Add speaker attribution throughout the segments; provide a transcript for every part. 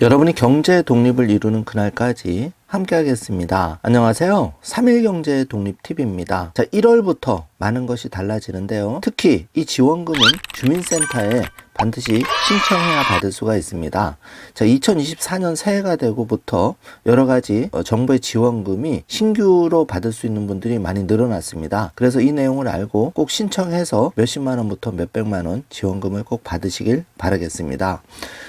Speaker 1: 여러분이 경제 독립을 이루는 그날까지 함께 하겠습니다. 안녕하세요. 3일 경제 독립 팁입니다. 자, 1월부터 많은 것이 달라지는데요. 특히 이 지원금은 주민센터에 반드시 신청해야 받을 수가 있습니다. 자, 2024년 새해가 되고부터 여러 가지 어, 정부의 지원금이 신규로 받을 수 있는 분들이 많이 늘어났습니다. 그래서 이 내용을 알고 꼭 신청해서 몇십만 원부터 몇백만 원 지원금을 꼭 받으시길 바라겠습니다.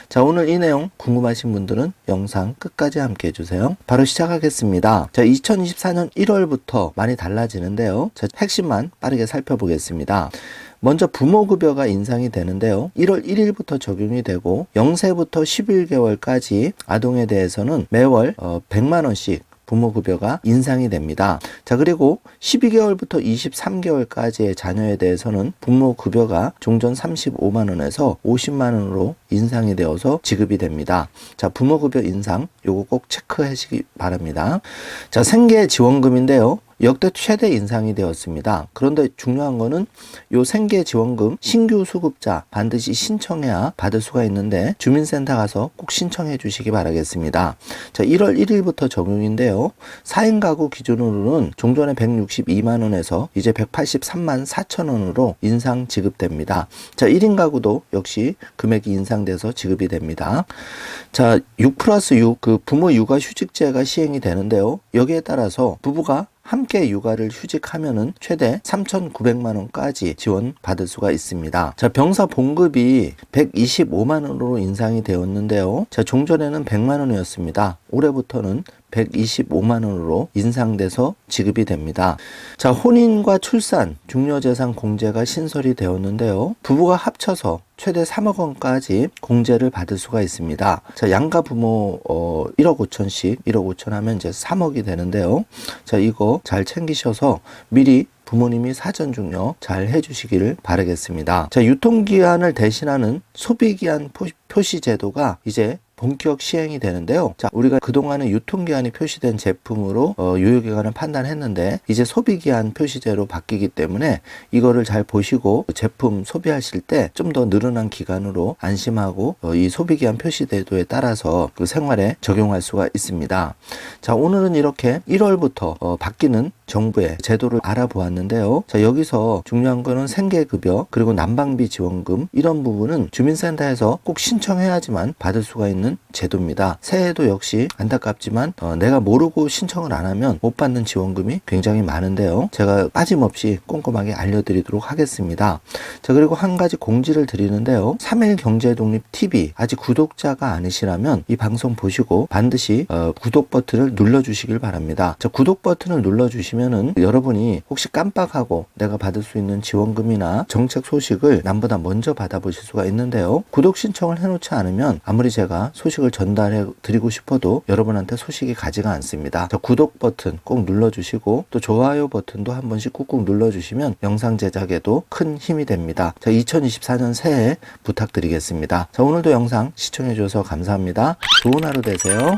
Speaker 1: 자, 오늘 이 내용 궁금하신 분들은 영상 끝까지 함께 해주세요. 바로 시작하겠습니다. 자, 2024년 1월부터 많이 달라지는데요. 자, 핵심만 빠르게 살펴보겠습니다. 먼저 부모급여가 인상이 되는데요. 1월 1일부터 적용이 되고 0세부터 11개월까지 아동에 대해서는 매월 어, 100만원씩 부모급여가 인상이 됩니다. 자, 그리고 12개월부터 23개월까지의 자녀에 대해서는 부모급여가 종전 35만원에서 50만원으로 인상이 되어서 지급이 됩니다. 자, 부모급여 인상, 요거 꼭 체크하시기 바랍니다. 자, 생계 지원금인데요. 역대 최대 인상이 되었습니다. 그런데 중요한 거는 요 생계 지원금 신규 수급자 반드시 신청해야 받을 수가 있는데 주민센터 가서 꼭 신청해 주시기 바라겠습니다. 자, 1월 1일부터 적용인데요. 4인 가구 기준으로는 종전에 162만 원에서 이제 183만 4천 원으로 인상 지급됩니다. 자, 1인 가구도 역시 금액이 인상돼서 지급이 됩니다. 자, 6 플러스 6 그 부모 육아 휴직제가 시행이 되는데요. 여기에 따라서 부부가 함께 육아를 휴직하면은 최대 3,900만 원까지 지원 받을 수가 있습니다. 자, 병사 봉급이 125만 원으로 인상이 되었는데요. 자, 종전에는 100만 원이었습니다. 올해부터는 125만 원으로 인상돼서 지급이 됩니다. 자, 혼인과 출산, 중요재산 공제가 신설이 되었는데요. 부부가 합쳐서 최대 3억 원까지 공제를 받을 수가 있습니다. 자, 양가 부모 어 1억 5천씩 1억 5천 하면 이제 3억이 되는데요. 자, 이거 잘 챙기셔서 미리 부모님이 사전 중요 잘 해주시기를 바라겠습니다. 자, 유통기한을 대신하는 소비기한 표시 제도가 이제 본격 시행이 되는데요. 자, 우리가 그동안은 유통기한이 표시된 제품으로 어, 유효기간을 판단했는데 이제 소비기한 표시제로 바뀌기 때문에 이거를 잘 보시고 제품 소비하실 때 좀 더 늘어난 기간으로 안심하고 어, 이 소비기한 표시제도에 따라서 그 생활에 적용할 수가 있습니다. 자, 오늘은 이렇게 1월부터 어, 바뀌는 정부의 제도를 알아보았는데요. 자, 여기서 중요한 거는 생계급여 그리고 난방비 지원금 이런 부분은 주민센터에서 꼭 신청해야지만 받을 수가 있는 제도입니다. 새해도 역시 안타깝지만 어, 내가 모르고 신청을 안 하면 못 받는 지원금이 굉장히 많은데요. 제가 빠짐없이 꼼꼼하게 알려드리도록 하겠습니다. 자, 그리고 한 가지 공지를 드리는데요. 3일 경제독립 TV 아직 구독자가 아니시라면 이 방송 보시고 반드시 어, 구독 버튼을 눌러주시길 바랍니다. 자, 구독 버튼을 눌러주시 면은 여러분이 혹시 깜빡하고 내가 받을 수 있는 지원금이나 정책 소식을 남보다 먼저 받아보실 수가 있는데요. 구독 신청을 해놓지 않으면 아무리 제가 소식을 전달해 드리고 싶어도 여러분한테 소식이 가지가 않습니다. 자, 구독 버튼 꼭 눌러주시고 또 좋아요 버튼도 한 번씩 꾹꾹 눌러주시면 영상 제작에도 큰 힘이 됩니다. 자, 2024년 새해 부탁드리겠습니다. 자, 오늘도 영상 시청해주셔서 감사합니다. 좋은 하루 되세요.